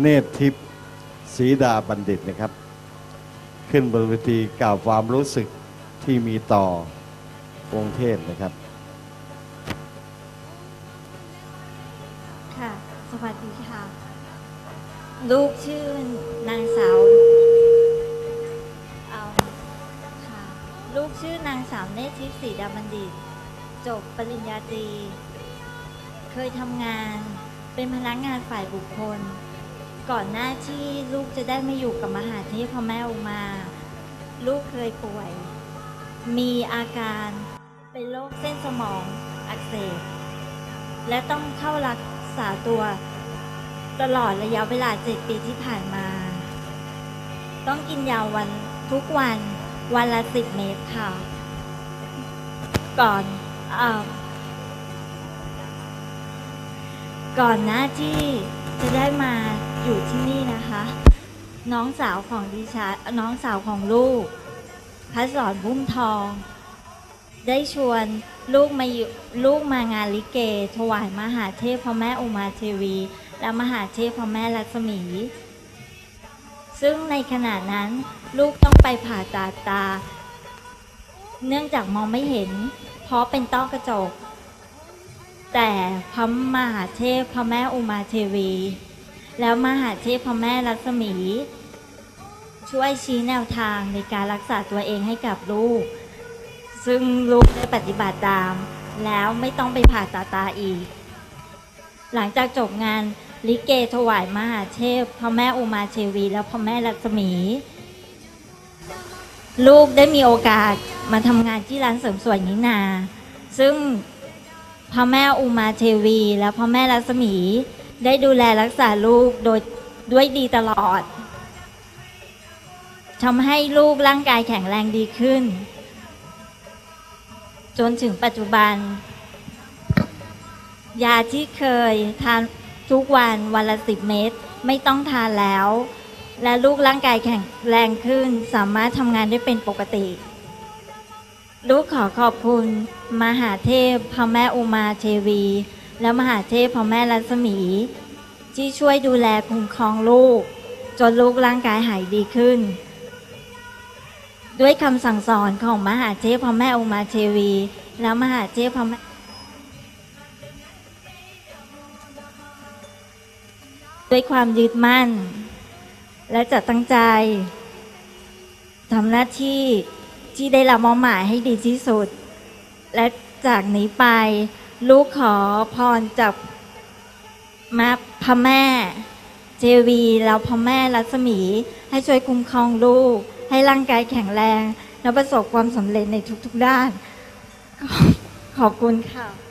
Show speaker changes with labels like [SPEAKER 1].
[SPEAKER 1] เนตรทิพย์ศรีดาบัณฑิตนะครับ ขึ้นบนเวทีกล่าวความรู้สึกที่มีต่อองค์เทพนะครับ
[SPEAKER 2] ค่ะ สวัสดีค่ะ ลูกชื่อนางสาวเอาค่ะลูกชื่อนางสาวเนตรทิพย์ศรีดาบัณฑิต จบปริญญาตรี เคยทำงานเป็นพนักงานฝ่ายบุคคล ก่อนหน้าที่ลูกจะได้มาอยู่กับมหาเทพพระแม่อุมา ลูกเคยป่วย มีอาการเป็นโรคเส้นสมองอักเสบและต้องเข้ารักษาตัว ตลอดระยะเวลา7ปีที่ผ่านมา ต้องกินยาวันทุกวันวันละ10เม็ดค่ะ ก่อนเออก่อนหน้าที่จะได้มา อยู่ที่นี่นะคะ น้องสาวของดิฉันน้องสาวของลูกพัสอนพุ่มทอง ได้ชวนลูกมาอยู่ลูกมางานลิเก ถวายมหาเทพพระแม่อุมาเทวี และมหาเทพพระแม่ลักษมี ซึ่งในขณะนั้นลูกต้องไปผ่าตัดตา เนื่องจากมองไม่เห็น เพราะเป็นต้อกระจก แต่พระมหาเทพพระแม่อุมาเทวี แล้วมหาเทพพระแม่ลักษมี ช่วยชี้แนวทางในการรักษาตัวเองให้กับลูก ซึ่งลูกได้ปฏิบัติตาม แล้วไม่ต้องไปผ่าตัดตาอีก หลังจากจบงานลิเกถวายมหาเทพพระแม่อุมาเทวีแล้วพระแม่ลักษมี ลูกได้มีโอกาสมาทำงานที่ร้านเสริมสวยนินา ซึ่งพระแม่อุมาเทวีและพระแม่ลักษมี ได้ดูแลรักษาลูกโดยด้วยดีตลอดทำให้ลูกร่างกายแข็งแรงดีขึ้น จนถึงปัจจุบัน ยาที่เคยทานทุกวันวันละสิบเม็ดไม่ต้องทานแล้ว และลูกร่างกายแข็งแรงขึ้น สามารถทำงานได้เป็นปกติ ลูกขอขอบคุณ มหาเทพพระแม่อุมาเทวี และมหาเทพพระแม่รัศมี ที่ช่วยดูแลคุ้มครองลูก จนลูกร่างกายหายดีขึ้น ด้วยคำสั่งสอนของมหาเทพพระแม่อุมาเทวี แล้วมหาเทพพระแม่ด้วยความยึดมั่น และจะตั้งใจทำหน้าที่ที่ได้รับมอบหมายให้ดีที่สุด และจากนี้ไป ลูกขอพรจากมาพระแม่ เจวีแล้วพระแม่รัศมี ให้ช่วยคุ้มครองลูก ให้ร่างกายแข็งแรง และประสบความสำเร็จในทุกๆด้าน ขอบคุณค่ะ